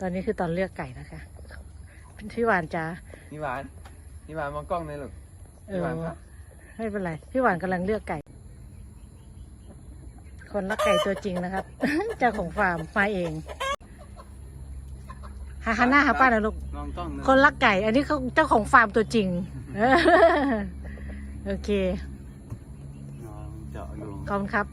ตอนนี้คือตอนเลือกไก่นะคะพี่หวานจ้านี่หวานนี่หวานมองกล้องเลยลูกเอพี่อหวานครับไม่เป็นไร พี่หวานกำลังเลือกไก่ คนรักไก่ตัวจริงนะครับ เจ้าของฟาร์มมาเองหาหันหน้าหาป้าหน่อยลูก มองกล้องเลยคนรักไก่ อันนี้เขาเจ้าของฟาร์มตัวจริงเออโอเค น้องเจาะขอบคุณครับ